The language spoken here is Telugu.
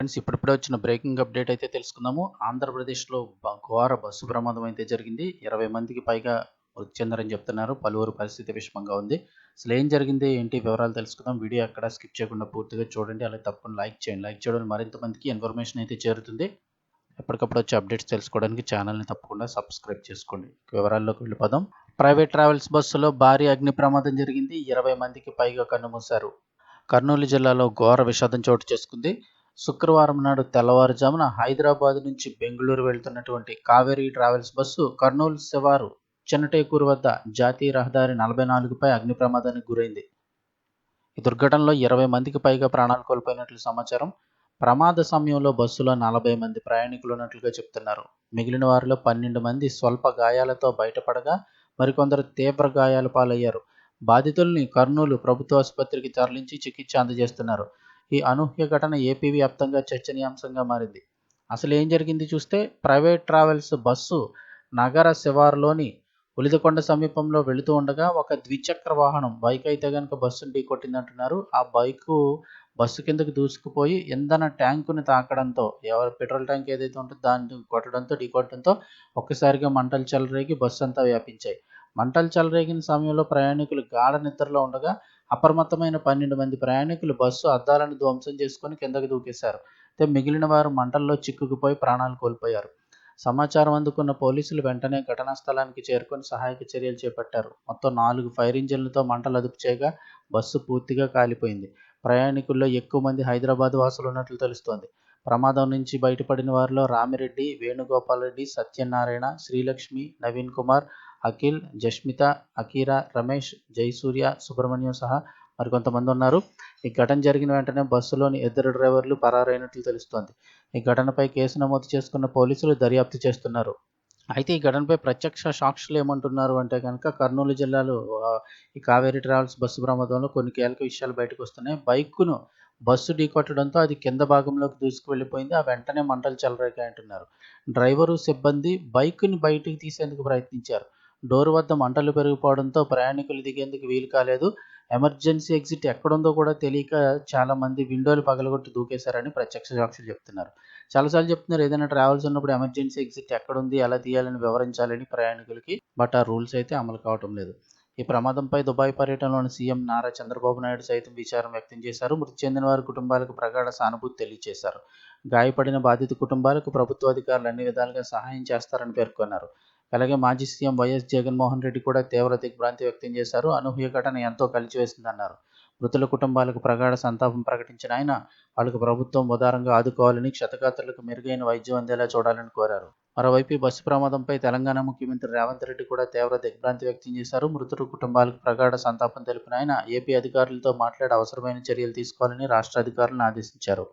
ఫ్రెండ్స్ ఇప్పుడిప్పుడే వచ్చిన బ్రేకింగ్ అప్డేట్ అయితే తెలుసుకుందాము. ఆంధ్రప్రదేశ్లో బ- ఘోర బస్సు ప్రమాదం అయితే జరిగింది. ఇరవై మందికి పైగా మృతి చెందారని చెప్తున్నారు. పలువురు పరిస్థితి విషమంగా ఉంది. అసలు ఏం జరిగింది ఏంటి వివరాలు తెలుసుకుందాం. వీడియో అక్కడ స్కిప్ చేయకుండా పూర్తిగా చూడండి. అలాగే తప్పకుండా లైక్ చేయండి. లైక్ చేయడం మరింత మందికి ఇన్ఫర్మేషన్ అయితే చేరుతుంది. ఎప్పటికప్పుడు వచ్చే అప్డేట్స్ తెలుసుకోవడానికి ఛానల్ని తప్పకుండా సబ్స్క్రైబ్ చేసుకోండి. వివరాల్లోకి వెళ్ళిపోదాం. ప్రైవేట్ ట్రావెల్స్ బస్సులో భారీ అగ్ని ప్రమాదం జరిగింది. ఇరవై మందికి పైగా కన్నుమూశారు. కర్నూలు జిల్లాలో ఘోర విషాదం చోటు చేసుకుంది. శుక్రవారం నాడు తెల్లవారుజామున హైదరాబాద్ నుంచి బెంగళూరు వెళ్తున్నటువంటి కావేరీ ట్రావెల్స్ బస్సు కర్నూలు శివారు చిన్నటేకూరు వద్ద జాతీయ రహదారి నలభై నాలుగుపై అగ్ని ప్రమాదానికి గురైంది. ఈ దుర్ఘటనలో ఇరవై మందికి పైగా ప్రాణాలు కోల్పోయినట్లు సమాచారం. ప్రమాద సమయంలో బస్సులో నలభై మంది ప్రయాణికులు ఉన్నట్లుగా చెప్తున్నారు. మిగిలిన వారిలో పన్నెండు మంది స్వల్ప గాయాలతో బయటపడగా మరికొందరు తీవ్ర గాయాల పాలయ్యారు. బాధితుల్ని కర్నూలు ప్రభుత్వ ఆసుపత్రికి తరలించి చికిత్స అందజేస్తున్నారు. ఈ అనూహ్య ఘటన ఏపీ వ్యాప్తంగా చర్చనీయాంశంగా మారింది. అసలు ఏం జరిగింది చూస్తే ప్రైవేట్ ట్రావెల్స్ బస్సు నగర శివారులోని ఉలిదకొండ సమీపంలో వెళుతూ ఉండగా ఒక ద్విచక్ర వాహనం బైక్ అయితే కనుక బస్సును ఢీకొట్టిందంటున్నారు ఆ బైకు బస్సు కిందకు దూసుకుపోయి ఇంధన ట్యాంకుని తాకడంతో ఎవరి పెట్రోల్ ట్యాంక్ ఏదైతే ఉంటుందో దాన్ని కొట్టడంతో ఢీకొట్టడంతో ఒక్కసారిగా మంటలు చెలరేగి బస్సు అంతా వ్యాపించాయి. మంటలు చెలరేగిన సమయంలో ప్రయాణికులు గాఢ నిద్రలో ఉండగా అప్రమత్తమైన పన్నెండు మంది ప్రయాణికులు బస్సు అద్దాలను ధ్వంసం చేసుకొని కిందకి దూకేశారు. అయితే మిగిలిన వారు మంటల్లో చిక్కుకుపోయి ప్రాణాలు కోల్పోయారు. సమాచారం అందుకున్న పోలీసులు వెంటనే ఘటనా స్థలానికి చేరుకొని సహాయక చర్యలు చేపట్టారు. మొత్తం నాలుగు ఫైర్ ఇంజిన్లతో మంటలు అదుపు చేయగా బస్సు పూర్తిగా కాలిపోయింది. ప్రయాణికుల్లో ఎక్కువ మంది హైదరాబాద్ వాసులు ఉన్నట్లు తెలుస్తోంది. ప్రమాదం నుంచి బయటపడిన వారిలో రామిరెడ్డి వేణుగోపాల్ రెడ్డి సత్యనారాయణ శ్రీలక్ష్మి నవీన్ కుమార్ అఖిల్ జస్మిత అకీరా రమేష్ జయసూర్య సుబ్రహ్మణ్యం సహా మరికొంతమంది ఉన్నారు. ఈ ఘటన జరిగిన వెంటనే బస్సులోని ఇద్దరు డ్రైవర్లు పరారైనట్లు తెలుస్తోంది. ఈ ఘటనపై కేసు నమోదు చేసుకున్న పోలీసులు దర్యాప్తు చేస్తున్నారు. అయితే ఈ ఘటనపై ప్రత్యక్ష సాక్షులు ఏమంటున్నారు అంటే కనుక కర్నూలు జిల్లాలో ఈ కావేరీ ట్రావెల్స్ బస్సు ప్రమాదంలో కొన్ని కీలక విషయాలు బయటకు వస్తున్నాయి. బైక్ను బస్సు ఢీకొట్టడంతో అది కింద భాగంలోకి దూసుకు వెళ్ళిపోయింది ఆ వెంటనే మంటలు చెలరేగాయి అంటున్నారు. డ్రైవరు సిబ్బంది బైక్ని బయటికి తీసేందుకు ప్రయత్నించారు. డోర్ వద్ద మంటలు పెరిగిపోవడంతో ప్రయాణికులు దిగేందుకు వీలు కాలేదు. ఎమర్జెన్సీ ఎగ్జిట్ ఎక్కడుందో కూడా తెలియక చాలా మంది విండోలు పగలగొట్టి దూకేశారని ప్రత్యక్ష సాక్షులు చెప్తున్నారు. చాలాసార్లు చెప్తున్నారు ఏదైనా ట్రావెల్స్ ఉన్నప్పుడు ఎమర్జెన్సీ ఎగ్జిట్ ఎక్కడుంది? ఎలా తీయాలని వివరించాలని ప్రయాణికులకి. బట్ ఆ రూల్స్ అయితే అమలు కావటం లేదు. ఈ ప్రమాదంపై దుబాయ్ పర్యటనలోని సీఎం నారా చంద్రబాబు నాయుడు సైతం విచారం వ్యక్తం చేశారు. మృతి చెందిన వారి కుటుంబాలకు ప్రగాఢ సానుభూతి తెలియజేశారు. గాయపడిన బాధిత కుటుంబాలకు ప్రభుత్వ అధికారులు అన్ని విధాలుగా సహాయం చేస్తారని పేర్కొన్నారు. అలాగే మాజీ సీఎం వైఎస్ జగన్మోహన్ రెడ్డి కూడా తీవ్ర దిగ్భ్రాంతి వ్యక్తం చేశారు. అనూహ్య ఘటన ఎంతో కలిచివేసిందన్నారు మృతుల కుటుంబాలకు ప్రగాఢ సంతాపం ప్రకటించిన ఆయన వాళ్ళకు ప్రభుత్వం ఉదారంగా ఆదుకోవాలని క్షతగాత్రులకు మెరుగైన వైద్యం అందేలా చూడాలని కోరారు. మరోవైపు బస్సు ప్రమాదంపై తెలంగాణ ముఖ్యమంత్రి రేవంత్ రెడ్డి కూడా తీవ్ర దిగ్భ్రాంతి వ్యక్తం చేశారు. మృతుల కుటుంబాలకు ప్రగాఢ సంతాపం తెలిపిన ఆయన ఏపీ అధికారులతో మాట్లాడి అవసరమైన చర్యలు తీసుకోవాలని రాష్ట్ర అధికారులను ఆదేశించారు.